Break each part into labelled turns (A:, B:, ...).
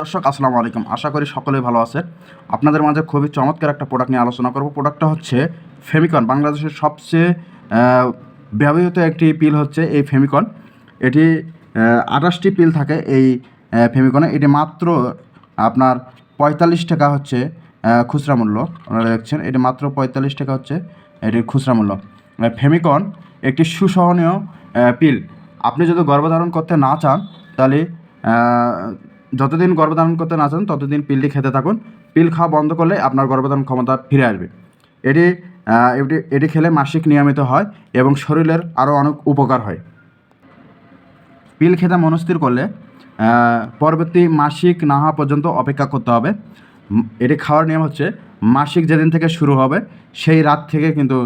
A: দর্শক, আসসালামু আলাইকুম। আশা করি সকলেই ভালো আছে আপনাদের মাঝে খুবই চমৎকার একটা প্রোডাক্ট নিয়ে আলোচনা করব। প্রোডাক্টটা হচ্ছে ফেমিকন বাংলাদেশের সবচেয়ে ব্যবহৃত একটি পিল হচ্ছে এই ফেমিকন এটি আঠাশটি পিল থাকে এই ফেমিকনে এটি মাত্র আপনার পঁয়তাল্লিশ টাকা হচ্ছে খুচরা মূল্য। আপনারা দেখছেন, এটি মাত্র পঁয়তাল্লিশ টাকা হচ্ছে এটির খুচরা মূল্য। ফেমিকন একটি সুসহনীয় পিল আপনি যদি গর্ভধারণ করতে না চান, তাহলে যতদিন গর্ভধারণ করতে না চান, ততদিন পিলটি খেতে থাকুন। পিল খাওয়া বন্ধ করলে আপনার গর্ভধারণ ক্ষমতা ফিরে আসবে। এটি এটি এটি খেলে মাসিক নিয়মিত হয় এবং শরীরের আরও অনেক উপকার হয়। পিল খেতে মনস্থির করলে পরবর্তী মাসিক না হওয়া পর্যন্ত অপেক্ষা করতে হবে। এটি খাওয়ার নিয়ম হচ্ছে, মাসিক যেদিন থেকে শুরু হবে, সেই রাত থেকে কিন্তু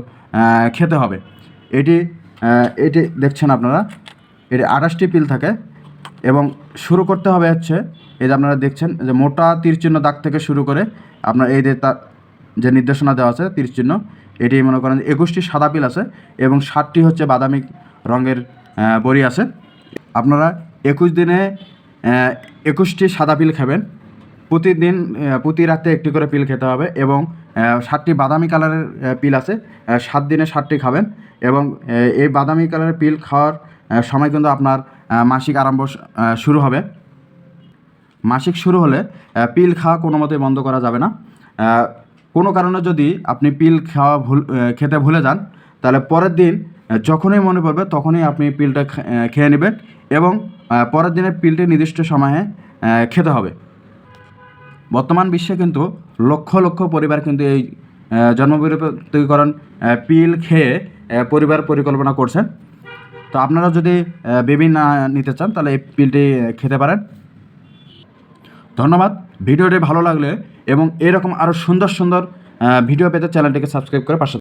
A: খেতে হবে। এটি এটি দেখছেন আপনারা, এটি আঠাশটি পিল থাকে। এবং শুরু করতে হবে হচ্ছে এই যে আপনারা দেখছেন যে মোটা তীরচিহ্ন দাগ থেকে শুরু করে আপনার এই যে তার যে নির্দেশনা দেওয়া আছে, তীরচিহ্ন, এটি মনে করেন একুশটি সাদা পিল আছে এবং ষাটটি হচ্ছে বাদামি রঙের বড়ি আছে। আপনারা একুশ দিনে একুশটি সাদা পিল খাবেন। প্রতিদিন প্রতি রাতে একটি করে পিল খেতে হবে এবং ষাটটি বাদামি কালারের পিল আছে। সাত দিনে ষাটটি খাবেন এবং এই বাদামি কালারের পিল খাওয়ার সময় কিন্তু আপনার মাসিক আরম্ভ শুরু হবে। মাসিক শুরু হলে পিল খাওয়া কোনো মতেই বন্ধ করা যাবে না। কোনো কারণে যদি আপনি পিল খাওয়া ভুল খেতে ভুলে যান, তাহলে পরের দিন যখনই মনে পড়বে তখনই আপনি পিলটা খেয়ে নেবেন এবং পরের দিনের পিলটি নির্দিষ্ট সময়ে খেতে হবে। বর্তমান বিশ্বে কিন্তু লক্ষ লক্ষ পরিবার কিন্তু এই জন্মবিরতিকরণ পিল খেয়ে পরিবার পরিকল্পনা করছেন। তো আপনারা যদি বেবি না নিতে চান, তাহলে এই পিলটি খেতে পারেন। ধন্যবাদ। ভিডিওটি ভালো লাগলে এবং এরকম আরও সুন্দর সুন্দর ভিডিও পেতে চ্যানেলটিকে সাবস্ক্রাইব করে পাশে